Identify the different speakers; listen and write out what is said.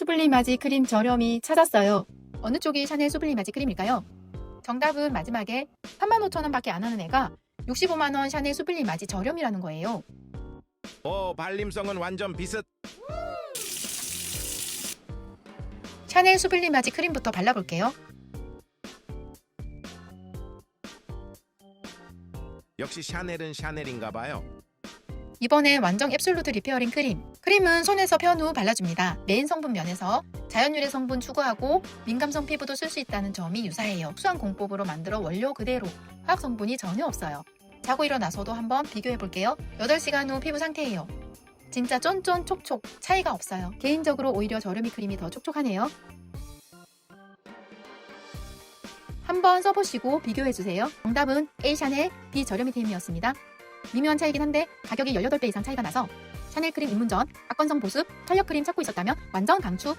Speaker 1: 수블리마지 크림 저렴이 찾았어요. 어느 쪽이 샤넬 수블리마지 크림일까요? 정답은 마지막에 35,000원밖에 안 하는 애가 65만원 샤넬 수블리마지 저렴이라는 거예요.
Speaker 2: 오 발림성은 완전 비슷
Speaker 1: 샤넬 수블리마지 크림부터 발라볼게요.
Speaker 2: 역시 샤넬은 샤넬인가 봐요
Speaker 1: 이번엔 완전 앱솔루트 리페어링 크림. 크림은 손에서 편 후 발라줍니다. 메인 성분 면에서 자연유래 성분 추구하고 민감성 피부도 쓸 수 있다는 점이 유사해요. 특수한 공법으로 만들어 원료 그대로 화학 성분이 전혀 없어요. 자고 일어나서도 한번 비교해 볼게요. 8시간 후 피부 상태예요. 진짜 쫀쫀 촉촉 차이가 없어요. 개인적으로 오히려 저렴이 크림이 더 촉촉하네요. 한번 써보시고 비교해주세요. 정답은 A 샤넬, B 저렴이 템이었습니다. 미묘한 차이긴 한데 가격이 18배 이상 차이가 나서 샤넬 크림 입문 전 악건성 보습, 탄력 크림 찾고 있었다면 완전 강추